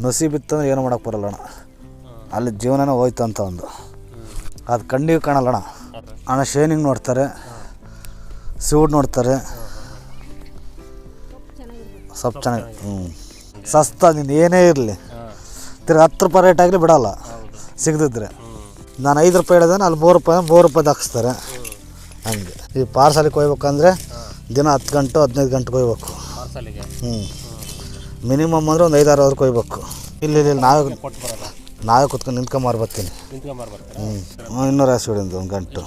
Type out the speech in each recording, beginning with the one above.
ನಸಿ ಬಿತ್ತಂದ್ರೆ ಏನು ಮಾಡೋಕೆ ಬರಲ್ಲಣ್ಣ ಅಲ್ಲಿ ಜೀವನನೇ ಹೋಯ್ತು ಅಂತ ಒಂದು. ಅದು ಕಣ್ಣಿಗೆ ಕಾಣಲ್ಲಣ್ಣ ಅಣ್ಣ. ಶೈನಿಂಗ್ ನೋಡ್ತಾರೆ. ಸೂಡ್ ನೋಡ್ತಾರೆ. ಸ್ವಲ್ಪ ಚೆನ್ನಾಗಿ ಹ್ಞೂ ಸಸ್ತ ನೀನು ಏನೇ ಇರಲಿ. ತಿರ್ಗಿ ಹತ್ತು ರೂಪಾಯಿ ರೇಟ್ ಆಗಲಿ ಬಿಡೋಲ್ಲ. ಸಿಗದಿದ್ರೆ. ನಾನು ಐದು ರೂಪಾಯಿ ಹೇಳಿದ್ರೆ ಅಲ್ಲಿ ಮೂರು ರೂಪಾಯಿ ಮೂರು ರೂಪಾಯಿ ಹಾಕಿಸ್ತಾರೆ ಹಂಗೆ. ಈ ಪಾರ್ಸಲಿಗೆ ಹೋಗ್ಬೇಕಂದ್ರೆ ದಿನ ಹತ್ತು ಗಂಟೆ ಹದಿನೈದು ಗಂಟೆಗೆ ಹೋಗ್ಬೇಕು. ಹ್ಞೂ ಮಿನಿಮಮ್ ಅಂದ್ರೆ ಒಂದು ಐದಾರು ಅವ್ರಿಗೆ ಕೊಯ್ಬೇಕು. ಇಲ್ಲಿ ಇಲ್ಲಿ ನಾವೇ ನಾವೇ ಕುತ್ಕೊಂಡು ನಿಂತ್ಕೊಂಡ್ ಬರ್ತೀನಿ ಹ್ಞೂ ಇನ್ನೂರ ಐವತ್ತು ಸೀಡು ಒಂದು ಗಂಟು.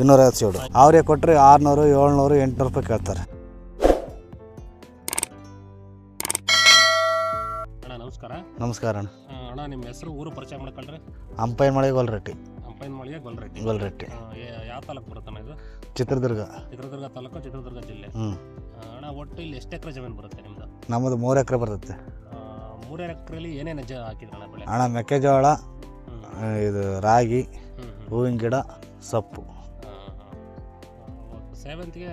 ಇನ್ನೂರ ಐವತ್ತು ಸೀಡು ಅವ್ರಿಗೆ ಕೊಟ್ಟರೆ ಆರುನೂರು ಏಳ್ನೂರು ಎಂಟುನೂರು ರೂಪಾಯಿ ಕೇಳ್ತಾರೆ. ನಮಸ್ಕಾರ. ನಮಸ್ಕಾರ ಅಣ್ಣ. ಅಣ್ಣ ನಿಮ್ಮ ಹೆಸರು ಊರು ಪರಿಚಯ ಮಾಡ್ಕೊಳ್ರಿ. ಅಂಪೈನ್ ಮಳೆ ಗೊಲ್ರಟ್ಟಿ. ಅಂಪೈನ್ ಮಳಿಗೆ ಗೊಲ್ರೈತಿ ಗೊಲ್ರಟ್ಟಿ ಯಾವ ತಾಲೂಕು ಬರುತ್ತಣ್ಣ ಇದು? ಚಿತ್ರದುರ್ಗ. ಚಿತ್ರದುರ್ಗ ತಾಲೂಕು ಚಿತ್ರದುರ್ಗ ಜಿಲ್ಲೆ. ಹ್ಞೂ ಅಣ್ಣ ಒಟ್ಟು ಇಲ್ಲಿ ಎಷ್ಟು ಎಕರೆ ಜಮೀನು ಬರುತ್ತೆ ನಿಮ್ದು? ನಮ್ಮದು ಮೂರು ಎಕರೆ ಬರ್ತೈತೆ. ಆ, ಮೂರು ಎಕರೆಲಿ ಏನೇನು ಜ ಹಾಕಿದ್ರಣ್ಣ ಬೆಳೆ? ಅಣ್ಣ ಮೆಕ್ಕೆಜೋಳ ಇದು ರಾಗಿ. ಹೂವಿನ ಗಿಡ ಸೊಪ್ಪು. ಆ, ಸೇವಂತಿಗೆ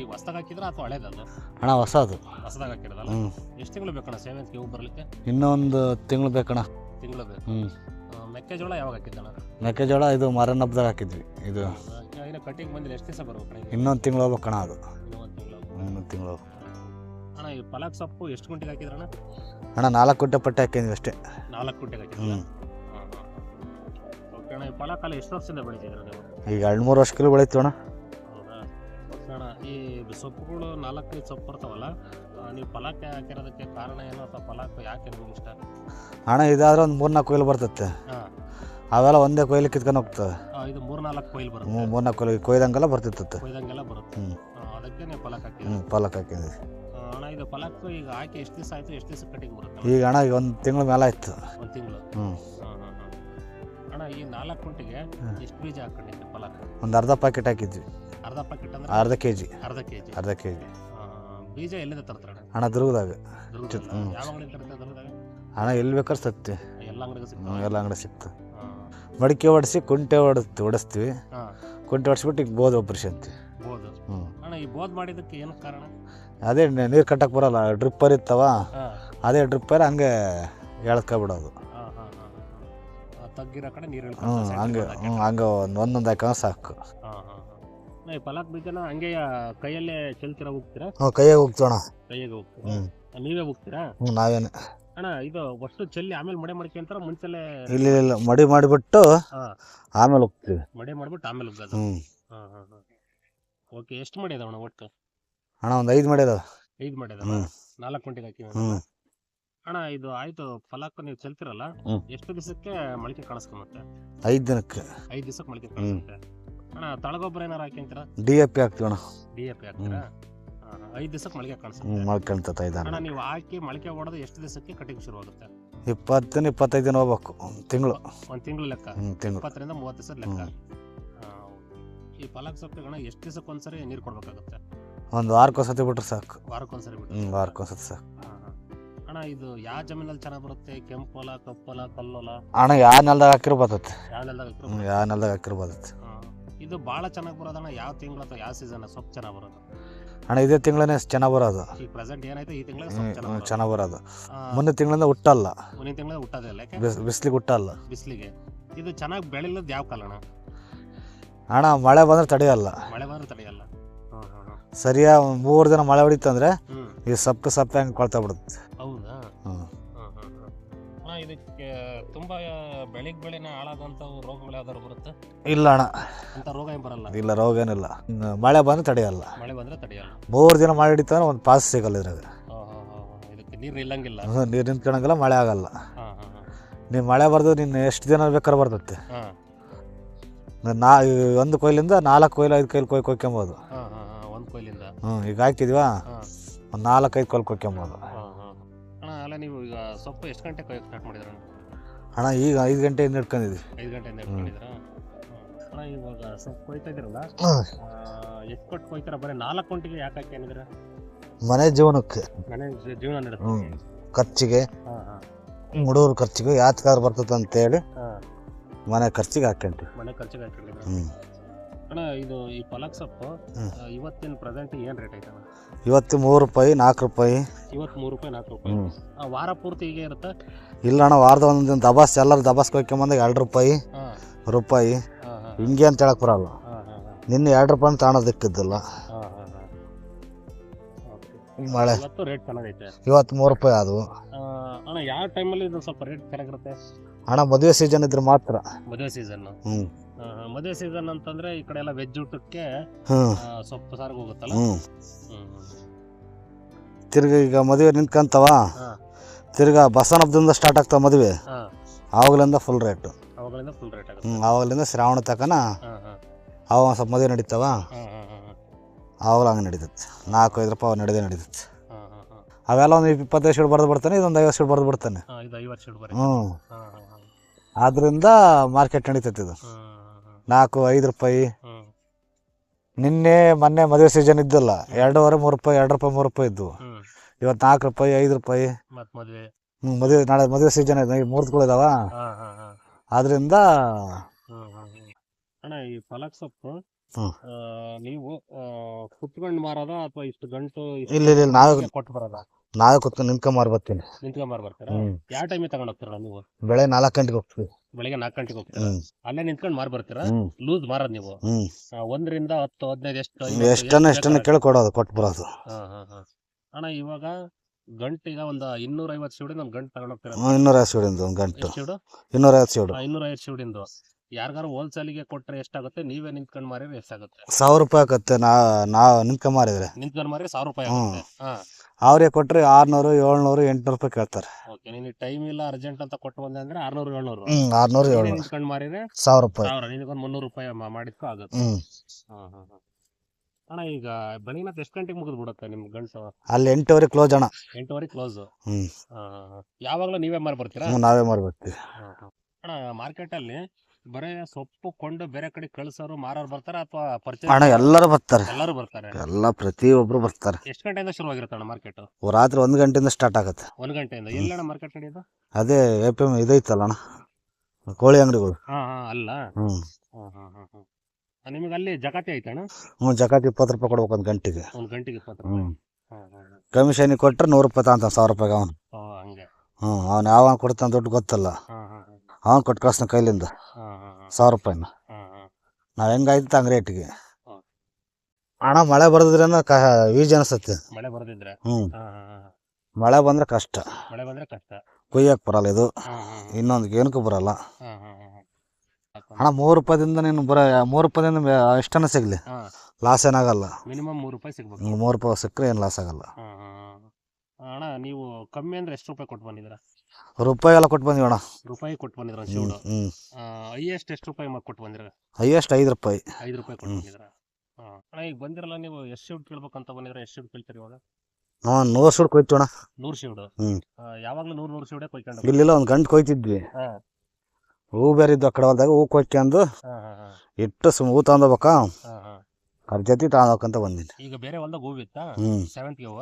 ಈಗ ಹೊಸ್ದಾಗ ಹಾಕಿದ್ರ ಅಥವಾ ಹಳೇದದು ಅಣ್ಣ ಹೊಸದು. ಹೊಸದಾಗ ಹಾಕಿರೋದಲ್ಲ? ಹ್ಞೂ ಎಷ್ಟು ತಿಂಗಳು ಬೇಕಣ್ಣ ಸೇವಂತಿಗೆ ಹೂ ಬರಲಿಕ್ಕೆ? ಇನ್ನೊಂದು ತಿಂಗಳು ಬೇಕಣ್ಣ. ತಿಂಗಳು ಬೇಕು. ಹ್ಞೂ ಆ, ಮೆಕ್ಕೆಜೋಳ ಯಾವಾಗ ಹಾಕಿದ್ದಣ್ಣ? ಮೆಕ್ಕೆಜೋಳ ಇದು ಮರನ ಹಬ್ಬದಾಗ ಹಾಕಿದ್ವಿ. ಇದು ಇನ್ನು ಕಟಿಂಗ್ ಬಂದಿಲ್ಲ. ಎಷ್ಟು ದಿವಸ ಬರ್ಬೇಕಣ್ಣ? ಇನ್ನೊಂದು ತಿಂಗಳು ಹೋಗ್ಬೇಕಣ್ಣ ಅದು. ಇನ್ನೊಂದು ತಿಂಗಳು ಇನ್ನೊಂದು ತಿಂಗಳು ಅಣ್ಣ ಈ ಪಲಾಕ್ ಸೊಪ್ಪು ಎಷ್ಟು ಗುಂಟೆಗೆ ಹಾಕಿದ್ರಣ್ಣ? ಅಣ್ಣ ನಾಲ್ಕು ಗುಂಟೆ ಪಟ್ಟೆ ಹಾಕಿದ್ವಿ ಅಷ್ಟೇ. ನಾಲ್ಕು ಗುಂಟೆಗೆ ಹಾಕಿದ್ರಲ್ಲ ಹ್ಞೂ ಓಕೆ ಅಣ್ಣ ಈ ಪಲಾಕಲ್ಲಿ ಎಷ್ಟು ವರ್ಷದಿಂದ ಬೆಳಿತಿದ್ರ ನೀವು? ಈಗ ಎರಡು ಮೂರು ವರ್ಷಕ್ಕೂ ಬೆಳೀತೀವಿ ಅಣ್ಣ. ಹೌದಾ? ಓಕೆ ಅಣ್ಣ ಈ ಸೊಪ್ಪುಗಳು ನಾಲ್ಕೈದು ಸೊಪ್ಪು ಬರ್ತಾವಲ್ಲ ಆ, ನೀವು ಪಲಾಕ್ ಹಾಕಿರೋದಕ್ಕೆ ಕಾರಣ ಏನು ಅಥವಾ ಪಲಾಕ್ ಯಾಕೆ ನಿಮ್ಗೆ ಇಷ್ಟ? ಅಣ್ಣ ಇದಾದ್ರೆ ಒಂದು ಮೂರ್ನಾಲ್ಕು ಕೊಯ್ಲು ಬರ್ತೈತೆ. ಹಾಂ. ಅವೆಲ್ಲ ಒಂದೇ ಕೊಯ್ಲು ಕಿತ್ಕೊಂಡು ಹೋಗ್ತದೆ. ಇದು ಮೂರು ನಾಲ್ಕು ಕೊಯ್ಲು ಬರುತ್ತೆ. ಮೂರ್ನಾಲ್ಕು ಕೊಯ್ಲು ಕೊಯ್ದಂಗೆಲ್ಲ ಬರ್ತಿತ್ತು ಕೊಯ್ದಂಗೆಲ್ಲ ಬರುತ್ತೆ. ಹ್ಞೂ ಆ, ಅದಕ್ಕೆ ನೀವು ಪಲಾಕ್ ಹಾಕಿದ್ರಿ ಹ್ಞೂ ಪಾಲಕ್ ಹಾಕಿದ್ವಿ ಆ, ಅಣ್ಣ ಈಗ ಹಾಕಿ ಎಷ್ಟು ದಿವಸ ಆಯ್ತು ಎಷ್ಟು ದಿವಸ ಕಟಿಂಗ್ ಬರುತ್ತೆ? ಈಗ ಅಣ್ಣ ಈಗ ಒಂದು ತಿಂಗಳ ಮೇಲೆ ಆಯ್ತು. ಒಂದು ತಿಂಗಳು? ಹ್ಞೂ ಅಣ್ಣ ಈ ನಾಲ್ಕು ಕುಂಟಿಗೆ ಎಷ್ಟು ಬೀಜ ಹಾಕೊಂಡಿದ್ದೆ ಫಲಕ್ ಒಂದು ಅರ್ಧ ಪ್ಯಾಕೆಟ್ ಹಾಕಿದ್ವಿ. ಅರ್ಧ ಪ್ಯಾಕೆಟ್ ಅಂದ್ರೆ? ಅರ್ಧ ಕೆ ಜಿ ಅರ್ಧ ಕೆ ಜಿ ಅರ್ಧ ಕೆ ಜಿ ಬೀಜ ಎಲ್ಲಿಂದ ತರ್ತಾರೆ ಅಣ್ಣ? ದುರ್ಗದಾಗ. ಯಾವ ಅಂಗಡಿ ತರ್ತಾರೆ ದುರ್ಗದಾಗ? ಅಣ್ಣ ಎಲ್ಲಿ ಬೇಕಾದ್ರೆ ಸತ್ತಿ ಎಲ್ಲ ಅಂಗಡಿಗೆ ಎಲ್ಲ ಅಂಗಡಿ ಸಿಕ್ತು ಮಡಿಕೆ ಹೊಡೆಸಿ ಕುಂಟೆ ಹೊಡೆ ಹೊಡೆಸ್ತೀವಿ ಕುಂಟೆ ಹೊಡೆಸ್ಬಿಟ್ಟು ಈಗ ಬೋಧ ಹ್ಞೂ ಅಣ್ಣ ಈ ಬೋದ್ ಮಾಡಿದಕ್ಕೆ ಏನು ಕಾರಣ? ಅದೇ ನೀರು ಕಟ್ಟಕ್ಕೆ ಬರಲ್ಲ ಡ್ರಿಪ್ಪರ್ ಇರ್ತಾವ ಅದೇ ಡ್ರಿಪ್ಪರ್ ಹಂಗೆ ಎಳ್ಕೊಬಿಡೋದು ಹಾಂ ಹಾಂ ಹಾಂ ತಗ್ಗಿರೋ ಕಡೆ ನೀರು ಹ್ಞೂ ಹಂಗೆ ಹ್ಞೂ ಹಂಗೆ ಒಂದು ಒಂದೊಂದು ಹಾಕೋ ಸಾಕು. ಹಾಂ ಹಾಂ ಹಾಂ. ಈ ಪಲಾಕ್ ಬೀಜನ ಹಂಗೆ ಕೈಯಲ್ಲೇ ಚೆಲ್ತೀರಾ ಹೋಗ್ತೀರಾ? ಹ್ಞೂ ಕೈಯಾಗೆ ಹೋಗ್ತೋಣ ಕೈಯಾಗೆ ಹೋಗ್ತೀರಾ? ನೀವೇ ಹೋಗ್ತೀರಾ? ಹ್ಞೂ ನಾವೇನೆ. ಅಣ್ಣ ಇದು ಅಷ್ಟು ಚೆಲ್ಲಿ ಆಮೇಲೆ ಮಡೆ ಮಾಡ್ಕೊಂತಾರ ಮುಂಚೆಲೆ ಇಲ್ಲ ಇಲ್ಲ ಮಡಿ ಮಾಡಿಬಿಟ್ಟು ಆಮೇಲೆ ಹೋಗ್ತೀವಿ. ಮಡಿ ಮಾಡಿಬಿಟ್ಟು ಆಮೇಲೆ ಹೋಗೋದು ಹ್ಞೂ ಹಾಂ ಹಾಂ ಹಾಂ. ಓಕೆ ಎಷ್ಟು ಮಾಡಿ ಅಣ್ಣ ಒಟ್ಟು? ಅಣ್ಣ ಒಂದು ಐದು ಮಾಡಿ ಅದಾವ ಐದು ಮಾಡಿದ ಹ್ಞೂ ನಾಲ್ಕು ಗಂಟೆಗೆ ಹಾಕಿ ಹ್ಞೂ ಅಣ್ಣ ಇದು ಆಯ್ತು ಫಲಕ ನೀವು ಚೆಲ್ತಿರಲ್ಲ? ಹ್ಮ್. ಎಷ್ಟು ದಿವಸಕ್ಕೆ ಮೊಳಕೆ ಕಾಣಿಸ್ಕೊಂಬತ್ತೆ ಐದು ದಿನಕ್ಕೆ. ಐದು ದಿವಸಕ್ಕೆ ಮೊಳಕೆ ಕಾಣಿಸುತ್ತೆ ಅಣ್ಣ ತಳಗೊಬ್ಬರ ಏನಾರು ಹಾಕ್ಯಂತೀರಾ ಡಿ ಎ ಪಿ ಹಾಕ್ತೀವಿ ಅಣ್ಣ ಡಿ ಎ ಪಿ ಹಾಕ್ತೀರಾ? ಐದು ದಿವಸಕ್ಕೆ ಮೊಳಕೆ ಕಾಣಿಸುತ್ತೆ ಮಾಡ್ಕೊಂತೈತೆ ಐದು ಅಣ್ಣ ನೀವು ಹಾಕಿ ಮೊಳಕೆ ಹೊಡೆದು ಎಷ್ಟು ದಿವಸಕ್ಕೆ ಕಟಿಂಗ್ ಶುರು ಆಗುತ್ತೆ? ಇಪ್ಪತ್ತು ದಿನ ಇಪ್ಪತ್ತೈದು ದಿನ ಹೋಗ್ಬೇಕು ತಿಂಗಳು. ಒಂದು ತಿಂಗಳು ಲೆಕ್ಕ? ಹ್ಞೂ ತಿಂಗಳು. ಇಪ್ಪತ್ತರಿಂದ ಮೂವತ್ತು ದಿವಸ ಲೆಕ್ಕ? ಈ ಪಾಲಕ್ ಸೊಪ್ಪಿಗೆ ಅಣ್ಣ ಎಷ್ಟು ದಿವಸಕ್ಕೆ ಒಂದ್ಸರಿ ನೀರು ಕೊಡ್ಬೇಕಾಗುತ್ತೆ? ಒಂದು ವಾರಕ್ಕೊಂದ್ಸತಿ ಸತಿ ಬಿಟ್ರೆ ಸಾಕು. ವಾರಕ್ಕೊಂದ್ಸರಿ ಬಿಟ್ಟು ಹ್ಞೂ ವಾರಕ್ಕೊಂದ್ಸತಿ ಸತಿ ಸಾಕು. ಅಣ್ಣ ಇದು ಯಾವ ಜಮೀನಲ್ಲಿ ಚೆನ್ನಾಗಿ ಬರುತ್ತೆ? ಕೆಂಪು ಹೊಲ ಕಪ್ಪು ಹೊಲ ಕಲ್ಲು ಅಣ್ಣ ಯಾವ ನೆಲದಾಗ ಹಾಕಿರೋ ಬರ್ತೈತೆ? ಯಾವ ನೆಲದಾಗ ಹ್ಞೂ ಯಾವ ನೆಲದಾಗ ಹಾಕಿರೋ ಬರ್ತೈತೆ? ಹಾ. ಇದು ಭಾಳ ಚೆನ್ನಾಗಿ ಬರೋದಣ್ಣ. ಯಾವ ತಿಂಗಳು ಅಥವಾ ಯಾವ ಸೀಸನ್ ಸೊಪ್ಪು ಚೆನ್ನಾಗಿ ಬರೋದು? ಅಣ್ಣ ಇದೇ ತಿಂಗಳೇ ಚೆನ್ನಾಗಿ ಬರೋದು. ಈ ಪ್ರೆಸೆಂಟ್ ಏನಾಯ್ತು ಈ ತಿಂಗಳ ಹ್ಞೂ ಸೊಪ್ಪು ಚೆನ್ನಾಗಿ ಚೆನ್ನಾಗಿ ಬರೋದು. ಆ, ಮುಂದೆ ತಿಂಗಳಿಂದ ಹುಟ್ಟಲ್ಲ. ಮುಂದಿನ ತಿಂಗಳ ಹುಟ್ಟೋದಿಲ್ಲ ಯಾಕೆ? ಬಿಸ್ ಬಿಸ್ಲಿಗೆ ಹುಟ್ಟಲ್ಲ. ಬಿಸಿಲಿಗೆ. ಇದು ಚೆನ್ನಾಗಿ ಬೆಳಿಲ್ಲದ ಯಾವ ಕಾಲ ಅಣ್ಣ ಅಣ್ಣ ಮಳೆ ಬಂದ್ರೆ ತಡೆಯಲ್ಲ. ಮಳೆ ಬಂದ್ರೆ ತಡೆಯಲ್ಲ. ಒಂದು ಮೂರು ದಿನ ಮಳೆ ಹೊಡಿತಂದ್ರೆ ಈ ಸಪ್ಪೆ ಸಪ್ಪೆ ಹಂಗೆ ಕೊಳ್ತಾ ಬಿಡುತ್ತೆ. ಹೌದಾ? ಇದಕ್ಕೆ ತುಂಬ ಬೆಳಿಗ್ಗೆ ಬೆಳೆನ ಹಾಳಾದಂಥವು ರೋಗಗಳು ಯಾವ್ದಾದ್ರು ಬರುತ್ತೆ? ಇಲ್ಲ ಅಣ್ಣ. ಅಂತ ರೋಗ ಏನು ಬರಲ್ಲ? ಇಲ್ಲ ರೋಗ ಏನಿಲ್ಲ. ಮಳೆ ಬಂದ್ರೆ ತಡೆಯಲ್ಲ. ಮಳೆ ಬಂದ್ರೆ ತಡೆಯಲ್ಲ. ಮೂರು ದಿನ ಮಳೆ ಹಿಡಿತಂದ್ರೆ ಒಂದು ಪಾಸ್ ಸಿಗಲ್ಲ ಇದ್ರಾಗ. ಇದಕ್ಕೆ ನೀರು ನಿಲ್ಲಂಗಿಲ್ಲ ನೀರು ನಿಂತ್ಕೊಳಂಗಿಲ್ಲ ಮಳೆ ಆಗಲ್ಲ. ನೀನು ಮಳೆ ಬರ್ದು ನಿನ್ನ ಎಷ್ಟು ದಿನ ಬೇಕಾದ್ರೆ ಬರ್ತೈತೆ. ನಾ ಒಂದು ಕೊಯ್ಲಿಂದ ನಾಲ್ಕು ಕೊಯ್ಲು ಐದು ಕೊಯ್ಲು ಕೊಯ್ ಕೊಯ್ಕೊಂಬೋದು. ಹಾಂ ಹಾಂ ಹಾಂ ಒಂದು ಕೊಯ್ಲಿಂದ. ಹ್ಞೂ ಈಗ ಹಾಕಿದ್ವಾ? ಒಂದು ನಾಲ್ಕು ಐದು ಕೊಯ್ಲು ಕೊಯ್ಕೊಂಬೋದು. ಅಣ್ಣ ಅಲ್ಲ ನೀವು ಈಗ ಸೊಪ್ಪು ಎಷ್ಟು ಗಂಟೆ ಕೊಯ್ಯಕ್ಕೆ ಸ್ಟಾರ್ಟ್ ಮಾಡಿದ್ರ ಅಣ್ಣ? ಈಗ ಐದು ಗಂಟೆಯಿಂದ ಹಿಡ್ಕೊಂಡಿದ್ವಿ ಐದು ಗಂಟೆಯಿಂದ ಇಟ್ಕೊಂಡಿದ್ರ ಅಣ್ಣ ಇವಾಗ ಸೊಪ್ಪು ಕೊಯ್ತಾ ಇದ್ದೀರಲ್ಲ ಎಷ್ಟು ಕೊಟ್ಟು ಕೊಯ್ತಾರ? ಬರೀ ನಾಲ್ಕು ಗಂಟೆಗೆ ಯಾಕೆ ಹಾಕಿ ಏನಿದ್ರ ಮನೆ ಜೀವನಕ್ಕೆ. ಮನೆ ಜೀವನ ಹ್ಞೂ ಖರ್ಚಿಗೆ. ಹುಡುಗರ ಖರ್ಚಿಗೆ ಯಾತ್ಕಾರ ಬರ್ತದೆ ಅಂತೇಳಿ ಹಾಂ. ಮನೆ ಖರ್ಚಿಗೆ ಹಾಕ್ಕೊಂತೀವಿ ಮನೆ ಖರ್ಚಿಗೆ ಹಾಕೊಂಡಿದ್ರ ಹ್ಞೂ ಅಣ್ಣ ಇದು ಈ ಪಲಕ್ ಸೊಪ್ಪು ಆ, ಇವತ್ತಿನ ಪ್ರೆಸೆಂಟ್ ಏನು ರೇಟ್ ಐತೆ ಅಣ್ಣ? ಇವತ್ತು ಮೂರು ರೂಪಾಯಿ ನಾಲ್ಕು ರೂಪಾಯಿ. ಇವತ್ತು ಮೂರು ರೂಪಾಯಿ ನಾಲ್ಕು ರೂಪಾಯಿ. ಹ್ಞೂ ಆ, ವಾರ ಪೂರ್ತಿ ಹೀಗೆ ಇರುತ್ತಾ? ಇಲ್ಲ ಅಣ್ಣ ವಾರದ ಒಂದೊಂದು ದಬಾಸ್ ಎಲ್ಲರೂ ದಬಾಸ್ ಕೊಯ್ಕೊಂಬಂದಾಗ ಎರಡು ರೂಪಾಯಿ ಹಾಂ. ರೂಪಾಯಿ. ಹಾಂ ಹಾಂ. ಹಿಂಗೆ ಅಂತ ಹೇಳಕ್ ಬರಲ್ಲ. ಹಾಂ ಹಾಂ ನಿನ್ನೆ ಎರಡು ರೂಪಾಯಿ ತಗೊಳೋದಕ್ಕಿದ್ದಿಲ್ಲ ಮಳೆ. ಇವತ್ತು ರೇಟ್ ಚೆನ್ನಾಗೈತೆ. ಇವತ್ತು ಮೂರು ರೂಪಾಯಿ ಅದು. ಆ, ಅಣ್ಣ ಯಾವ ಟೈಮಲ್ಲಿ ಇದು ಸ್ವಲ್ಪ ರೇಟ್ ಚೆನ್ನಾಗಿರುತ್ತೆ? ಅಣ್ಣ ಮದುವೆ ಸೀಸನ್ ಇದ್ರೆ ಮಾತ್ರ. ಮದುವೆ ಸೀಸನ್ ಹ್ಞೂ ಮದುವೆ ಸೀಸನ್ ಅಂತಂದ್ರೆ ಈ ಕಡೆ ಎಲ್ಲ ವೆಜ್ ಊಟಕ್ಕೆ ಹ್ಞೂ ಆ, ಸೊಪ್ಪು ಸಾರಿಗೆ ಹೋಗುತ್ತಲ್ಲ? ಹ್ಞೂ ಹ್ಮ್ ತಿರ್ಗಿ ಈಗ ಮದುವೆ ನಿಂತ್ಕಂತವ? ತಿರ್ಗ ತಿರ್ಗಾ ಬಸವನ ಹಬ್ಬದಿಂದ ಸ್ಟಾರ್ಟ್ ಆಗ್ತಾವ ಮದುವೆ. ಹಾಂ. ಆವಾಗಲಿಂದ ಫುಲ್ ರೇಟು ಅವುಗಳಿಂದ ಫುಲ್ ರೇಟ್ ಆಗುತ್ತೆ. ಹ್ಞೂ ಆವಾಗಲಿಂದ ಶ್ರಾವಣ ತಕನ ಹಾಂ ಹಾಂ. ಅವಾಗ ಒಂದ್ ಸ್ವಲ್ಪ ಮದುವೆ ನಡೀತಾವ? ಹಾಂ ಹಾಂ. ಆವಾಗ ಹಂಗೆ ನಡೀತೈತೆ. ನಾಲ್ಕು ಐದು ರೂಪಾಯಿ ನಡೆದೇ ನಡೀತೈತೆ. ಅವೆಲ್ಲ ಒಂದು ಇಪ್ಪತ್ತೈದು ಶೀಟ್ ಬರೆದು ಬಿಡ್ತಾನೆ ಇದೊಂದು ಐವತ್ತು ಶೀಟ್ ಬರೆದು ಬಿಡ್ತಾನೆ. ಹ್ಞೂ ಆದ್ರಿಂದ ಮಾರ್ಕೆಟ್ ನಡೀತೈತೆ ಇದು. ನಾಲ್ಕು ಐದು ರೂಪಾಯಿ. ನಿನ್ನೆ ಮೊನ್ನೆ ಮದುವೆ ಸೀಸನ್ ಇದ್ದಲ್ಲ ಎರಡೂವರೆ ಮೂರು ರೂಪಾಯಿ ಎರಡು ರೂಪಾಯಿ ಮೂರು ರೂಪಾಯಿ ಇದ್ದು ಇವತ್ತು ನಾಲ್ಕು ರೂಪಾಯಿ ಐದು ರೂಪಾಯಿ. ಹ್ಞೂ ಮದುವೆ. ನಾಳೆ ಮದುವೆ ಸೀಸನ್ ಇದೆ ಮೂರ್ತಿಗಳು ಇದಾವ? ಆದ್ರಿಂದ ಈ ಪಾಲಕ್ ಸೊಪ್ಪು ನೀವು ಕುತ್ಕೊಂಡು ಮಾರೋದ ಅಥವಾ ಇಷ್ಟು ಗಂಟು ಇಲ್ಲ ಇಲ್ಲ ಇಲ್ಲ, ನಾವೇ ಕೊಟ್ಟು ಬರೋದ? ನಾವೇ ಕೂತ್ಕೊಂಡು ನಿಂತ್ಕೊಂಡ್ ಬರ್ತೀನಿ. ನಿಂತ್ಕೊಂಡ್ ಮಾರ್ ಬರ್ತಾರ? ಯಾವ ಟೈಮಿಗೆ ತಗೊಂಡ್ ಹೋಗ್ತೀರಾ ನೀವು? ಬೆಳೆ ನಾಲ್ಕು ಗಂಟೆಗೆ ಹೋಗ್ತೀವಿ. ಬೆಳಿಗ್ಗೆ ನಾಲ್ಕು ಗಂಟೆಗೆ ಹೋಗ್ತೀರಾ? ಅಲ್ಲೇ ನಿಂತ್ಕೊಂಡು ಮಾರ್ ಬರ್ತೀರಾ? ಲೂಸ್ ಮಾರೋದ್ ನೀವು. ಒಂದರಿಂದ ಹತ್ತು ಹದಿನೈದು ಎಷ್ಟು ಎಷ್ಟನ್ನ ಎಷ್ಟನ್ನ ಕೇಳಿ ಕೊಡೋದು ಕೊಟ್ಟು ಬರೋದು. ಹಾ ಹಾ ಹಾ. ಅಣ್ಣ ಇವಾಗ ಗಂಟಿಗ ಒಂದು ಇನ್ನೂರ ಐವತ್ತು ಸೀಡಿಂದ ಒಂದು ಗಂಟು ತಗೊಂಡ್ ಹೋಗ್ತೀರಾ? ಐವತ್ತು ಸೀಡಿಂದು ಒಂದು ಗಂಟು. ಇನ್ನೂರೈವತ್ತು ಸೀಡು ಇನ್ನೂರ ಐವತ್ತು ಸೀಡಿಂದು ಯಾರಿಗಾರು ಹೋಲ್ಸೇಲಿಗೆ ಕೊಟ್ರೆ ಎಷ್ಟಾಗುತ್ತೆ? ನೀವೇ ನಿಂತ್ಕೊಂಡು ಮಾರಿದ್ರೆ ಎಷ್ಟಾಗುತ್ತೆ? ಸಾವಿರ ರೂಪಾಯಿ ಆಗುತ್ತೆ. ನಾ ನಾವು ನಿಂತ್ಕೊಂಡ್ ಮಾರಿದ್ರೆ. ನಿಂತ್ಕೊಂಡು ಮಾರಿ ಸಾವಿರ ರೂಪಾಯಿ ಹ್ಮ್. ಆಗುತ್ತೆ ಹಾ. ಅವ್ರಿಗೆ ಕೊಟ್ರೆ ಆರ್ನೂರು ಏಳ್ನೂರು ಎಂಟ್ನೂರು ರೂಪಾಯಿ ಕೇಳ್ತಾರೆ. ಓಕೆ ನೀನು ಟೈಮ್ ಇಲ್ಲ ಅರ್ಜೆಂಟ್ ಅಂತ ಕೊಟ್ಟು ಬಂದೆ ಅಂದ್ರೆ ಆರ್ನೂರು ಏಳ್ನೂರು. ಆರ್ನೂರು ಏಳ್ನೂರು. ನಿಂತ್ಕೊಂಡು ಮಾರಿದ್ರೆ ಸಾವಿರ ರೂಪಾಯಿ. ಸಾವಿರ ನಿನಗೊಂದು ಮುನ್ನೂರು ರೂಪಾಯಿ ಮಾ- ಮಾಡಿದ್ಕೂ ಆಗುತ್ತೆ. ಹ್ಞೂ ಹಾ ಹಾ ಹಾ. ಅಣ್ಣ ಈಗ ಬೆಳಿಗ್ಗೆ ಎಷ್ಟು ಗಂಟೆಗೆ ಮುಗಿದು ಬಿಡುತ್ತೆ ನಿಮ್ ಗಂಟು ಅಲ್ಲಿ ಎಂಟೂವರೆ ಕ್ಲೋಸ್ ಅಣ್ಣ. ಎಂಟೂವರೆ ಕ್ಲೋಸ್ ಹ್ಞೂ ಯಾವಾಗಲೂ ನೀವೇ ಮಾರಿ ಬರ್ತೀರಾ ನಾವೇ ಮಾರ್ಬೇಕು ಬರ್ತೀವಿ ಹಾ. ಅಣ್ಣ ಮಾರ್ಕೆಟ್ ಅಲ್ಲಿ ಬರೇ ಸೊಪ್ಪು ಕೊಂಡು ಬೇರೆ ಕಡೆ ಕಳ್ಸೋರು ಮಾರೋರು ಬರ್ತಾರ ಅಥವಾ ಪರ್ಚೇಸ್ ಅಣ್ಣ ಎಲ್ಲರೂ ಬರ್ತಾರೆ. ಎಲ್ಲರೂ ಬರ್ತಾರೆ. ಎಲ್ಲ ಪ್ರತಿಯೊಬ್ರು ಬರ್ತಾರೆ. ಎಷ್ಟು ಗಂಟೆಯಿಂದ ಶುರುವಾಗಿರುತ್ತೆ ಅಣ್ಣ ಮಾರ್ಕೆಟ್ ರಾತ್ರಿ ಒಂದು ಗಂಟೆಯಿಂದ ಸ್ಟಾರ್ಟ್ ಆಗುತ್ತೆ. ಒಂದ್ ಗಂಟೆಯಿಂದ? ಎಲ್ಲಣ್ಣ ಮಾರ್ಕೆಟ್ ನಡೆಯೋದು? ಅದೇ ಎ ಪಿ ಎಂ ಇದೈತಲ್ಲ ಅಣ್ಣ. ಕೋಳಿ ಅಂಗಡಿಗಳು. ಹಾ ಹಾ ಅಲ್ಲ? ಹ್ಞೂ ಹಾ ಹಾ ಹಾ ಹಾ ನಿಮಗೆ ಅಲ್ಲಿ ಜಕಾತಿ ಐತಣ್ಣ? ಹ್ಞೂ ಜಕಾತಿ ಇಪ್ಪತ್ತು ರೂಪಾಯಿ ಕೊಡ್ಬೇಕು ಒಂದು ಗಂಟೆಗೆ. ಒಂದು ಗಂಟೆಗೆ ಇಪ್ಪತ್ತು ಹ್ಞೂ ರೂಪಾಯಿ ಹಾ ಹಾ ಹಾ. ಕಮಿಷನಿಗೆ ಕೊಟ್ಟರೆ ನೂರು ರೂಪಾಯಿ ತಾಂತ ಸಾವಿರ ರೂಪಾಯಿಗೆ ಅವನು. ಓ ಹಂಗೆ. ಹ್ಞೂ ಅವ್ನು ಯಾವ ಕೊಡ್ತಾನೆ ದುಡ್ಡು ಗೊತ್ತಲ್ಲ. ಹಾ. ಅವ್ನು ಕೊಟ್ಟು ಕಳ್ಸ್ನ ಕೈಲಿಂದ. ಸಾವಿರ ರೂಪಾಯಿನ. ನಾವು ಹೆಂಗಾಯ್ತು ಹಂಗೆ ರೇಟಿಗೆ ಅಣ್ಣ ಹಣ ಮಳೆ ಬರೋದ್ರಿಂದ ಕ ಈಜ್ ಅನಿಸುತ್ತೆ. ಮಳೆ ಬರ್ದಿದ್ರೆ? ಹ್ಞೂ ಮಳೆ ಬಂದರೆ ಕಷ್ಟ. ಮಳೆ ಬಂದ್ರೆ ಕಷ್ಟ. ಕುಯ್ಯಕ್ಕೆ ಬರಲ್ಲ ಇದು. ಇನ್ನೊಂದು ಏನಕ್ಕೂ ಬರಲ್ಲ. ಅಣ್ಣ ಮೂರು ರೂಪಾಯಿಂದ ನೀನು ಬರ ಮೂರು ರೂಪಾಯಿಂದ ಎಷ್ಟನ್ನು ಸಿಗಲಿ? ಲಾಸ್ ಏನಾಗಲ್ಲ. ಮಿನಿಮಮ್ ಮೂರು ರೂಪಾಯಿ ಸಿಗ್ಬೇಕು. ಮೂರು ರೂಪಾಯಿ ಸಿಕ್ಕರೆ ಏನು ಲಾಸ್ ಆಗಲ್ಲ. ಅಣ್ಣ ನೀವು ಕಮ್ಮಿ ಅಂದ್ರೆ ಎಷ್ಟು ರೂಪಾಯಿ ಕೊಟ್ಟು ಬಂದಿದ್ದೀರಾ? ರೂಪಾಯಿ ಎಲ್ಲ ಕೊಟ್ಟು ಬಂದಿವಣ ಅಣ್ಣ. ರೂಪಾಯಿ ಕೊಟ್ಟು ಬಂದಿದ್ರ ಶಿವಡು? ಹ್ಞೂ ಹೈಯೆಸ್ಟ್ ಎಷ್ಟು ರೂಪಾಯಿ ಮ- ಕೊಟ್ಟು ಬಂದಿರ? ಹೈಯೆಸ್ಟ್ ಐದು ರೂಪಾಯಿ. ಐದು ರೂಪಾಯಿ ಕೊಟ್ಟು ಹ್ಮ್. ಬಂದಿದ್ರ. ಹಾ ಅಣ್ಣ ಈಗ ಬಂದಿರಲ್ಲ ನೀವು ಎಷ್ಟು ಶಿವ್ಡ್ ಕೇಳ್ಬೇಕಂತ ಬಂದಿದ್ರ ಎಷ್ಟು ಶಿವ್ಡ್ ಕೇಳ್ತೀರಿ ಇವಾಗ? ಹಾ ನೂರು ಸುಡ್ ಕೊಯ್ತು ಅಣ್ಣ. ನೂರು ಶಿವ್ಡು? ಹ್ಮ್. ಯಾವಾಗ್ಲೂ ನೂರು ನೂರು ಶಿವ್ಡೆ ಕೊಯ್ಕೊಂಡು ಇಲ್ಲಿಲ್ಲ ಒಂದು ಗಂಟು ಕೊಯ್ತಿದ್ವಿ. ಹಾ. ಹೂ ಬೇರೆ ಇದ್ದು ಆ ಕಡೆ ಹೊಲ್ದಾಗ ಹೂ ಕೊಯ್ಕೊಂಡು ಹಾ ಹಾ ಹಾ. ಇಟ್ಟು ಸುಮ್ ಹೂ ತಗೊಂಡ್ಬೇಕಾ ಹಾ. ಹಾ ಅದ್ರ ಜೊತೆ ತಗೊಂಡೋಗ್ಕಂತ ಬಂದೀನಿ ಈಗ ಬೇರೆ ಹೊಲ್ದಾಗ ಹೂವಿತ್ತಾ ಹ್ಞೂ ಸೆವೆಂತ್ಗೆ ಹೂವ?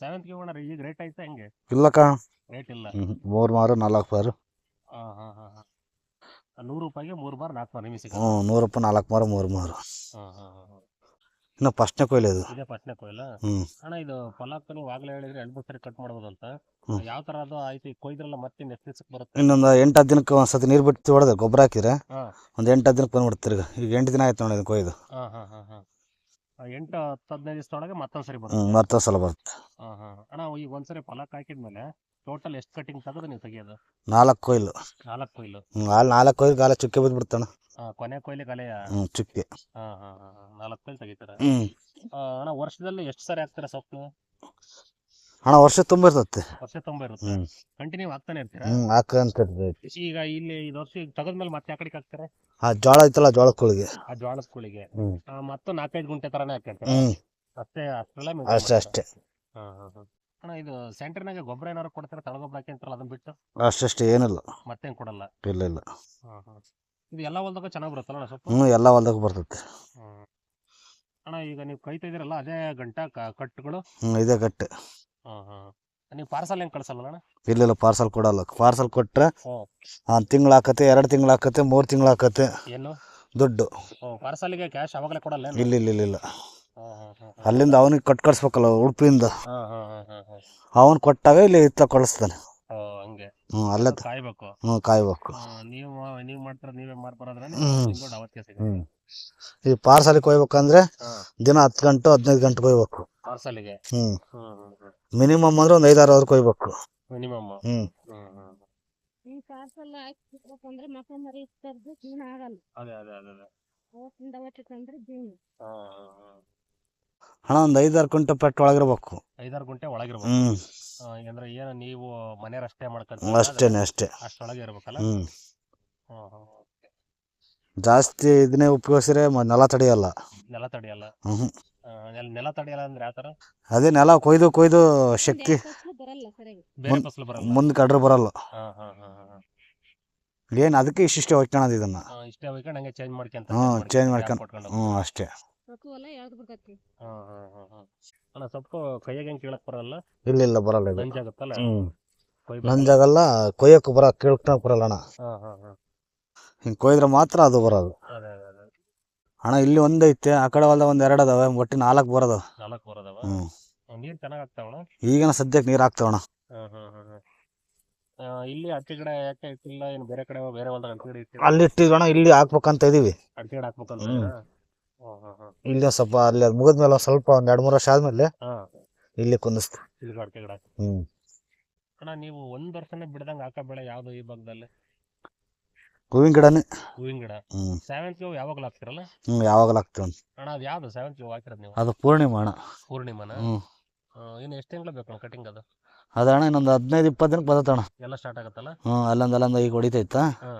ಸೆವೆಂತ್ಗೆ ಹೂವ ಈಗ ರೇಟ್ ಐತೆ ಹೆಂಗೆ? ಇಲ್ಲಕ್ಕ. ರೇಟ್ ಇಲ್ಲ. ಹ್ಮ್. ಮೂರು ಮಾರು ನಾಲ್ಕು ಮಾರು. ಆ, ಹಾ ಹಾ ಹಾ. ನೂರು ರೂಪಾಯಿಗೆ ಮೂರು ಮಾರು ನಾಲ್ಕು ಬಾರ್ ನಿಮಿಷ ಹ್ಞೂ ನೂರು ರೂಪಾಯಿ ನಾಲ್ಕು ಮಾರು ಮೂರು ಮಾರು. ಹಾ ಹಾ ಹಾ ಹಾ. ಇನ್ನು ಫಸ್ಟ್ನೇ ಕೊಯ್ಲು ಇದು. ಇದೇ ಫಸ್ಟ್ನೇ ಕೊಯ್ಲ? ಹ್ಞೂ ಅಣ್ಣ ಇದು ಪಲಾಕ್ ನೀವು ಆಗ್ಲೇ ಹೇಳಿದ್ರೆ ಎರಡು ಮೂರು ಸರಿ ಕಟ್ ಮಾಡ್ಬೋದು ಅಂತ ಹ್ಮ್. ಯಾವ ತರ ಅದು ಆಯ್ತು? ಈಗ ಕೊಯ್ದ್ರಲ್ಲ ಮತ್ತೆ ನೆಕ್ಸ್ಟ್ ದಿವಸಕ್ಕೆ ಬರುತ್ತೆ? ಇನ್ನೊಂದು ಎಂಟು ಹತ್ತು ದಿನಕ್ಕೆ ಒಂದು ಸತಿ ನೀರು ಬಿಟ್ಟು ಹೊಡೆದ ಗೊಬ್ಬರ ಹಾಕಿದ್ರೆ ಹಾ. ಒಂದು ಎಂಟು ಹತ್ತು ದಿನಕ್ಕೆ ಬಂದ್ಬಿಡ್ತೀರಿ ಈಗ ಈಗ ಎಂಟು ದಿನ ಆಯ್ತು ನೋಡಿ ಇದು ಕೊಯ್ದು. ಹಾ ಹಾ ಹಾ ಹಾ. ಎಂಟು ಹತ್ತು ಹದಿನೈದು ದಿವಸದೊಳಗೆ ಮತ್ತೊಂದು ಸರಿ ಬರುತ್ತೆ. ಮತ್ತೊಂದು ಸಲ ಬರುತ್ತೆ. ಹಾ ಹಾ ಅಣ್ಣ ಈಗ ಒಂದ್ಸರಿ ಫಲಕ್ ಹಾಕಿದ್ಮೇಲೆ ಟೋಟಲ್ ಎಷ್ಟು ಕಟಿಂಗ್ ತೆಗೆದು ನೀವು ತೆಗಿಯೋದು? ನಾಲ್ಕು ಕೊಯ್ಲು. ನಾಲ್ಕು ಕೊಯ್ಲು. ಅಲ್ಲಿ ನಾಲ್ಕು ಕೊಯ್ಲು ಗಾಲ ಚುಕ್ಕೆ ಬಿದ್ದುಬಿಡ್ತಾನೆ ಆ, ಕೊನೆ ಕೊಯ್ಲಿ ಕಲೆಯ ಹ್ಞೂ ಚುಕ್ಕೆ. ಹಾ ಹಾ. ನಾಲ್ಕು ಕೊಯ್ಲು ತೆಗಿತಾರೆ. ಹ್ಞೂ ಅಣ್ಣ ವರ್ಷದಲ್ಲಿ ಎಷ್ಟು ಸರಿ ಹಾಕ್ತೀರಾ ಸೊಪ್ಪು? ಹಣ ವರ್ಷ ತುಂಬ ಇರ್ತದೆ ವರ್ಷ ತುಂಬ ಇರುತ್ತೆ ಕಂಟಿನ್ಯೂ ಹಾಕ್ತಾನೆ ಇರ್ತೀರಾ ಹ್ಞೂ ಹಾಕಂತ ಈಗ ಇಲ್ಲಿ ಇದು ವರ್ಷ ಈಗ ಮೇಲೆ ಮತ್ತೆ ಯಾಕಡೆ ಹಾಕ್ತಾರೆ? ಆ ಜೋಳ ಐತಲ್ಲ ಜೋಳ ಕುಳಿಗೆ ಆ ಜೋಳದ ಕುಳಿಗೆ. ಹ್ಞೂ ಮತ್ತು ನಾಲ್ಕೈದು ಗುಂಟೆ ತರಾನೇ ಹಾಕಿರ್ತಾರೆ ಹ್ಞೂ ಅಷ್ಟೇ ಅಷ್ಟೆಲ್ಲ ಅಷ್ಟೇ ಅಷ್ಟೇ. ಹಾ ಹಾ ಹಾ. ಅಣ್ಣ ಇದು ಸೆಂಟರ್ನಾಗ ಗೊಬ್ಬರ ಏನಾರು ಕೊಡ್ತಾರೆ? ತಳಗೊಬ್ಬರ ಹಾಕಿ ಅಂತಾರಲ್ಲ ಅದನ್ನ ಬಿಟ್ಟು? ಅಷ್ಟಷ್ಟೇ ಏನಿಲ್ಲ. ಮತ್ತೇನು ಕೊಡಲ್ಲ? ಇಲ್ಲ ಇಲ್ಲ. ಹಾ ಹಾ. ಇದು ಎಲ್ಲ ಹೊಲ್ದಾಗ ಚೆನ್ನಾಗಿ ಬರುತ್ತಲ್ಲ ಅಣ್ಣ ಸೊಪ್ಪು? ಹ್ಞೂ ಎಲ್ಲ ಹೊಲ್ದಾಗ ಬರ್ತೈತೆ. ಹ್ಮ್. ಅಣ್ಣ ಈಗ ನೀವು ಕೈತಾ ಇದೀರಲ್ಲ ಅದೇ ಗಂಟ ಕ- ಕಟ್ಟುಗಳು? ಹ್ಞೂ ಇದೇ ಗಟ್ಟೆ. ನೀವು ಪಾರ್ಸಲ್ ಹೆಂಗ್ ಕಳ್ಸಲ್ಲ ಅಣ್ಣ ಇಲ್ಲ ಪಾರ್ಸಲ್ ಕೊಡಲ್ಲ. ಪಾರ್ಸಲ್ ಕೊಟ್ಟರೆ ಹ್ಮ್. ಒಂದು ತಿಂಗಳು ಹಾಕತ್ತೆ ಎರಡು ತಿಂಗಳು ಹಾಕತ್ತೆ ಮೂರು ತಿಂಗಳು ಹಾಕತ್ತೆ ಏನು? ದುಡ್ಡು. ಪಾರ್ಸಲ್ಗೆ ಕ್ಯಾಶ್ ಅವಾಗಲೇ ಕೊಡಲ್ಲ ಇಲ್ಲ ಇಲ್ಲ ಇಲ್ಲ ಇಲ್ಲ. ಅಲ್ಲಿಂದ ಅವನಿಗೆ ಕಟ್ ಕಳಿಸ್ಬೇಕಲ್ಲ ಉಡುಪಿಯಿಂದ. ಅವನ್ ಕೊಟ್ಟಾಗ ಇಲ್ಲಿ ಇತ್ತ ಕಳಿಸ್ತಾನೆ. ಹಂಗೆ. ಹ್ಞೂ ಅಲ್ಲೇ ಕಾಯ್ಬೇಕು. ಹ್ಞೂ ಕಾಯ್ಬೇಕು. ನೀವು ನೀವು ಮಾಡ್ತಾರ ನೀವೇ ಮಾಡ್ಬಾರದ್ರೆ ಅವತ್ತೇ ಸಿಗುತ್ತೆ. ಈ ಪಾರ್ಸಲ್ಗೆ ಕೊಯ್ಬೇಕಂದ್ರೆ ದಿನ ಹತ್ತು ಗಂಟೆ ಹದಿನೈದು ಗಂಟೆ ಕೊಯ್ಬೇಕು ಪಾರ್ಸಲ್ಗೆ ಹ್ಞೂ ಹ್ಞೂ ಹ್ಞೂ ಹ್ಞೂ ಮಿನಿಮಮ್ ಅಂದ್ರೆ ಒಂದು ಐದಾರು ಅವ್ರ ಕೊಯ್ಬೇಕು. ಮಿನಿಮಮ್. ಹ್ಞೂ ಹ್ಞೂ ಹ್ಞೂ ಈ ಪಾರ್ಸಲ್ ಹಾಕಿಬೇಕಂದ್ರೆ ಮಕ್ಕ ಮರಿ ತರದು ಜೀವನ ಆಗಲ್ಲ. ಅದೇ ಅದೇ ಅದೇ ಅದೇ. ಅವತ್ತಿಂದ ಅವತ್ತಿಗೆ ಅಂದ್ರೆ ಜೀವನ ಹಣ ಒಂದ್ ಐದಾರು ಕುಂಟೆ ಪೆಟ್ಟು ಒಳಗಿರ್ಬೇಕು. ಐದಾರು ಗಂಟೆ ಒಳಗಿರ್ಬೇಕು. ಹ್ಞೂ ಆ, ಅಂದ್ರೆ ಏನು ನೀವು ಮನೆಯವ್ರು ಅಷ್ಟೇ ಅಷ್ಟೇನೆ ಅಷ್ಟೇ. ಅಷ್ಟೊಳಗೆ ಇರ್ಬೇಕಲ್ಲ? ಹ್ಞೂ ಹ್ಮ್ ಹ್ಮ್ ಜಾಸ್ತಿ ಇದನ್ನೇ ಉಪಯೋಗಿಸಿದ್ರೆ ಮ- ನೆಲ ತಡೆಯಲ್ಲ. ನೆಲ ತಡೆಯಲ್ಲ. ಹ್ಞೂ ನೆಲ- ನೆಲ ತಡೆಯಲ್ಲ ಅಂದ್ರೆ ಯಾವ ತರ ಅದೇ ನೆಲ ಕೊಯ್ದು ಕೊಯ್ದು ಶಕ್ತಿ ಬರಲ್ಲ ಸರಿಯಾಗಿ ಬೇರೆ ಫಸಲು ಬರಲ್ಲ. ಮುಂದೆ ಕಡ್ರು ಬರಲ್ಲ. ಹಾ ಹಾ ಹಾ ಹಾ ಏನು ಅದಕ್ಕೆ ಇಷ್ಟಿಷ್ಟೇ ಹೊಯ್ಕೊಳೋದು ಇದನ್ನ. ಇಷ್ಟೇ ಹೋಯ್ಕೊಂಡು ಹಂಗೆ ಚೇಂಜ್ ಮಾಡ್ಕೊಂತ ಹ್ಞೂ change ಚೇಂಜ್ ಮಾಡ್ಕೊಂಡು ಹ್ಞೂ ಅಷ್ಟೇ. ಸೊಪ್ಪು ಹೊಲ ಯಾವ್ದು ಬಿಡ್ತೈತಿ ಹಾ ಹಾ ಹಾ ಹಾ. ಅಣ್ಣ ಸೊಪ್ಪು ಕೈಯಾಗ ಹೆಂಗ್ ಕೀಳಕ್ ಬರಲ್ಲ? ಇಲ್ಲ ಇಲ್ಲ ಬರಲ್ಲ ಇದು. ಹ್ಞೂ ಕೊಯ್ಬೇಕು. ನಂಜಾಗಲ್ಲ ಕೊಯ್ಯಕ್ಕೆ ಬರ ಕೇಳ್ಕೊಳಕ್ ಬರಲ್ಲ ಅಣ್ಣ. ಹಾ ಹಾ ಹಾ. ಹಿಂಗೆ ಕೊಯ್ದ್ರೆ ಮಾತ್ರ ಅದು ಬರೋದು ಅದೇ ಅದೇ. ಅಣ್ಣ ಇಲ್ಲಿ ಒಂದೈತೆ ಆ ಕಡೆ ಹೊಲ್ದಾಗ ಒಂದು ಎರಡು ಅದಾವೆ ಒಟ್ಟು ನಾಲ್ಕು ಬರೋದು ನಾಲ್ಕು ಬರೋದವ ಹ್ಞೂ ನೀರ್ ಚೆನ್ನಾಗ್ ಆಗ್ತಾವಣ ಈಗಿನ ಸದ್ಯಕ್ಕೆ ನೀರು ಹಾಕ್ತಾವಣ ಇಲ್ಲಿ ಅಡಿಕೆ ಗಿಡ ಯಾಕೆ ಇಟ್ಟಿಲ್ಲ ಏನು ಬೇರೆ ಕಡೆ ಬೇರೆ ಹೊಲ್ದಾಗ ಅಡಿಕೆ ಗಿಡ ಇಟ್ಟಿಲ್ಲ? ಅಲ್ಲಿ ಇಟ್ಟಿದ್ವಣ ಇಲ್ಲಿ ಹಾಕ್ಬೇಕಂತ ಇದೀವಿ. ಗಿಡ ಹಾಕ್ಬೇಕಂತ ಇಲ್ಲಿ ಸ್ವಲ್ಪ ಅಲ್ಲಿ ಅದು ಮುಗಿದ್ಮೇಲೆ ಸ್ವಲ್ಪ ಒಂದು ಎರಡು ಮೂರು ವರ್ಷ ಆದ್ಮೇಲೆ ಇಲ್ಲಿ ಕುಂದಿಸ್ತ. ಇಲ್ಲಿ ಅಡಿಕೆ ಗಿಡ ಹ್ಞೂ ಅಣ್ಣ ನೀವು ಒಂದ್ ವರ್ಷನೇ ಬಿಡದಂಗ ಹಾಕೋ ಬೆಳೆ ಯಾವ್ದು ಈ ಭಾಗದಲ್ಲಿ? ಹೂವಿನ ಗಿಡನೇ? ಹೂವಿನ ಗಿಡ. ಹ್ಞೂ ಸೇವಂತಿಗೆ ಹೂವು ಯಾವಾಗಲೂ ಹಾಕ್ತಿರಲ್ಲ? ಹ್ಞೂ ಯಾವಾಗಲೂ ಹಾಕ್ತೀವಿ ಅಣ್ಣ ಅದು ಯಾವ್ದು? ಸೇವಂತಿಗೆ ಹೂವು ಹಾಕಿರೋದು ನೀವು? ಅದು ಪೂರ್ಣಿಮಾ ಅಣ್ಣ. ಪೂರ್ಣಿಮನ? ಹ್ಞೂ ಇನ್ನು ಎಷ್ಟು ತಿಂಗಳು ಬೇಕು ಕಟಿಂಗ್ ಅದು? ಅದಣ್ಣ ಇನ್ನೊಂದು ಹದಿನೈದು ಇಪ್ಪತ್ತು ದಿನಕ್ಕೆ ಬರ್ತೈತಣ್ಣ ಎಲ್ಲ ಸ್ಟಾರ್ಟ್ ಆಗುತ್ತಲ್ಲ? ಹ್ಞೂ ಅಲ್ಲೊಂದು ಅಲ್ಲೊಂದು ಈಗ ಹೊಡಿತೈತಾ? ಹಾ.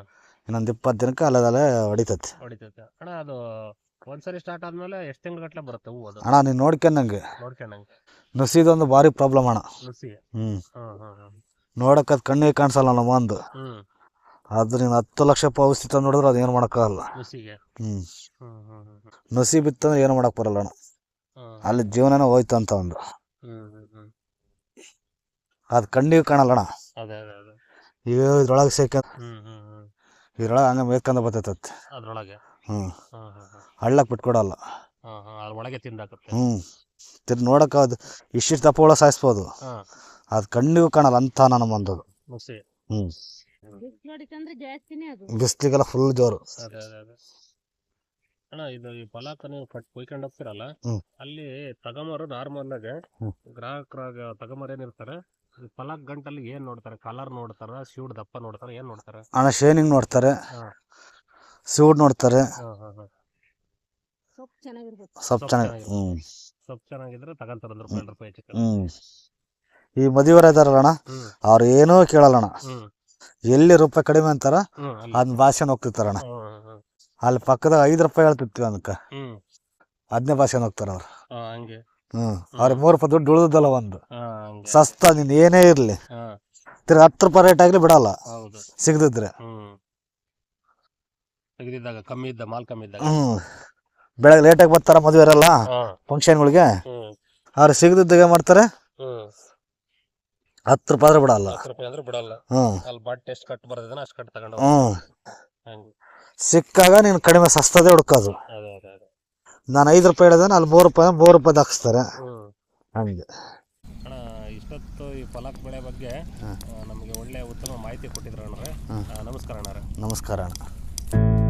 ಇನ್ನೊಂದು ಇಪ್ಪತ್ತು ದಿನಕ್ಕೆ ಅಲ್ಲದಲ್ಲೇ ಹೊಡಿತೈತೆ. ಹೊಡಿತೈತೆ. ಅಣ್ಣ ಅದು ಒಂದ್ಸರಿ ಸ್ಟಾರ್ಟ್ ಆದ್ಮೇಲೆ ಎಷ್ಟು ತಿಂಗಳು ಗಟ್ಟಲೆ ಬರುತ್ತೆ ಹೂವು ಅದು? ಅಣ್ಣ ನೀನು ನೋಡ್ಕೊಂಡಂಗೆ ನೋಡ್ಕೊಂಡಂಗೆ ನುಸಿದೊಂದು ಭಾರಿ ಪ್ರಾಬ್ಲಮ್ ಅಣ್ಣ. ನುಸಿ. ಹ್ಞೂ ಹ್ಮ್ ಹ್ಮ್ ಹ್ಮ್ ನೋಡಕ್ಕೆ ಅದು ಕಣ್ಣಿಗೆ ಕಾಣಿಸಲ್ಲ ನಮ್ಮ ಒಂದು ಹ್ಮ್. ನೀನು ಹತ್ತು ಲಕ್ಷ ಪಾವಿಸ್ತಿತ್ತು ಔಷಧಿ ನೋಡಿದ್ರೆ ಅದು ಏನು ಮಾಡೋಕ್ಕಾಗಲ್ಲ. ನುಸಿಗೆ. ಹ್ಞೂ ಹ್ಮ್ ಹ್ಮ್ ಹ್ಮ್ ಹ್ಮ್. ನುಸಿ ಬಿತ್ತಂದ್ರೆ ಏನು ಮಾಡಕ್ಕೆ ಬರಲ್ಲ ಅಣ್ಣ ಹ್ಮ್. ಅಲ್ಲಿ ಜೀವನನೇ ಹೋಯ್ತು ಅಂತ ಒಂದು ಹ್ಮ್ ಹ್ಮ್ ಹ್ಮ್. ಅದು ಕಣ್ಣಿಗೆ ಕಾಣಲ್ಲ ಅಣ್ಣ. ಅದೇ ಅದೇ ಅದೇ. ಈಗ ಇದ್ರೊಳಗೆ ಸೇಕ ಹ್ಮ್ ಹ್ಮ್ ಹ್ಮ್. ಇದ್ರೊಳಗೆ ಹಂಗೆ ಮೇಯ್ಕೊಂಡು ಬರ್ತೈತೆ ಅದ್ರೊಳಗೆ? ಹ್ಞೂ ಹ್ಮ್ ಹ್ಮ್ ಹ್ಮ್. ಹಳ್ಳಕ್ಕೆ ಬಿಟ್ಕೊಡಲ್ಲ ಹ್ಮ್ ಹ್ಮ್. ಅದ್ರ ಒಳಗೆ ತಿಂದಾಕತ್ತೆ. ಹ್ಞೂ ತಿರ್ಗಿ ನೋಡಕ್ಕೆ ಅದು ಇಷ್ಟಿಷ್ಟು ದಪ್ಪ ಸಾಯಿಸ್ಬೋದು. ಹಾ. ಅದು ಕಣ್ಣಿಗೂ ಕಾಣಲ್ಲ ಅಂತ ನಾನು ಬಂದದು ನುಸಿ ಹ್ಞೂ ಬಿಸ್ಲಿಗೆಲ್ಲ ಫುಲ್ ಜೋರು. ಅದೇ ಅದೇ ಅದೇ. ಅಣ್ಣ ಇದು ಈ ಫಲಕ ನೀವು ಕಟ್ ಕೊಯ್ಕೊಂಡು ಹೋಗ್ತಿರಲ್ಲ ಅಲ್ಲಿ ತಗಮರು ನಾರ್ಮಲ್ ಆಗಿ ಹ್ಮ್. ಗ್ರಾಹಕರಾಗ ತಗಮರು ಏನಿರ್ತಾರೆ ಈ ಗಂಟಲ್ಲಿ ಏನ್ ನೋಡ್ತಾರೆ? ಕಲರ್ ನೋಡ್ತಾರ ಶೂಡ್ ದಪ್ಪ ನೋಡ್ತಾರ ಏನ್ ನೋಡ್ತಾರೆ? ಅಣ್ಣ ಶೇನಿಂಗ್ ನೋಡ್ತಾರೆ. ಸೂಡ್ ನೋಡ್ತಾರೆ. ಹಾ ಹಾ ಹಾ. ಸೊಪ್ಪು ಚೆನ್ನಾಗಿರ್ಬೇಕು. ಸ್ವಲ್ಪ ಚೆನ್ನಾಗಿ ಚೆನ್ನಾಗಿ. ಹ್ಞೂ ಸ್ವಲ್ಪ ಚೆನ್ನಾಗಿದ್ರೆ ತಗಂತಾರ ಒಂದ್ ರೂಪಾಯಿ ಎರಡು ರೂಪಾಯಿ ಹೆಚ್ಚು ಹ್ಞೂ ಈ ಮದುವೆ ಇದಾರಲ್ಲ ಅಣ್ಣ ಹ್ಮ್. ಅವ್ರು ಏನೂ ಕೇಳಲ್ಲ ಅಣ್ಣ. ಹ್ಮ್. ಎಲ್ಲಿ ರೂಪಾಯಿ ಕಡಿಮೆ ಅಂತಾರ ಅದನ್ನ ಭಾಷೆನ ಹೋಗ್ತಿರ್ತಾರಣ. ಅಲ್ಲಿ ಪಕ್ಕದಾಗ ಐದು ರೂಪಾಯಿ ಹೇಳ್ತಿರ್ತೀವಿ ಅದಕ್ಕೆ. ಹ್ಮ್. ಅದನ್ನೇ ಭಾಷೆನ ಹೋಗ್ತಾರ ಅವ್ರು. ಹ್ಮ್. ಅವ್ರ ಮೂರು ರೂಪಾಯಿ ದುಡ್ಡು ಉಳಿದದಲ್ಲ ಒಂದು. ಸಸ್ತ ನೀನ್ ಏನೇ ಇರ್ಲಿ. ತಿರ್ಗ ಹತ್ತು ರೂಪಾಯಿ ರೇಟ್ ಆಗ್ಲಿ ಬಿಡಲ್ಲ. ಸಿಗದಿದ್ರೆ. ಹ್ಮ್. ಬೆಳಗ್ಗೆ ಲೇಟಾಗಿ ಬರ್ತಾರ ಮದುವೆ ಇರಲ್ಲ ಫಂಕ್ಷನ್ಗಳಿಗೆ ಅವ್ರ ಸಿಗದಿದ್ದಾಗ ಮಾಡ್ತಾರೆ? ಹತ್ತು ರೂಪಾಯಿ ಆದ್ರೆ ಬಿಡಲ್ಲ. ಹತ್ತು ರೂಪಾಯಿ ಅಂದ್ರೆ ಬಿಡಲ್ಲ. ಹ್ಮ್. ಅಲ್ಲಿ ಬಟ್ಟೆ ಎಷ್ಟು ಕಟ್ ಬರ್ತದನ ಅಷ್ಟು ಕಟ್ ತಗೊಂಡು ಹ್ಮ್. ಹಂಗೆ. ಸಿಕ್ಕಾಗ ನೀನ್ ಕಡಿಮೆ ಸಸ್ತದೆ ಹುಡ್ಕೋದು. ಅದೇ ಅದೇ ಅದೇ. ನಾನು ಐದು ರೂಪಾಯಿ ಹೇಳಿದ್ರೆ ಅಲ್ಲಿ ಮೂರು ರೂಪಾಯಿ ಮೂರು ರೂಪಾಯಿ ಹಾಕಿಸ್ತಾರೆ ಹ್ಮ್. ಹಂಗೆ. ಅಣ್ಣ ಇಷ್ಟೊತ್ತು ಈ ಫಲಕ್ ಬೆಳೆ ಬಗ್ಗೆ ನಮಗೆ ಒಳ್ಳೆ ಉತ್ತಮ ಮಾಹಿತಿ ಕೊಟ್ಟಿದ್ರು ಅಣ್ಣ ನಮಸ್ಕಾರ ಅಣ್ಣ ನಮಸ್ಕಾರ ಅಣ್ಣ.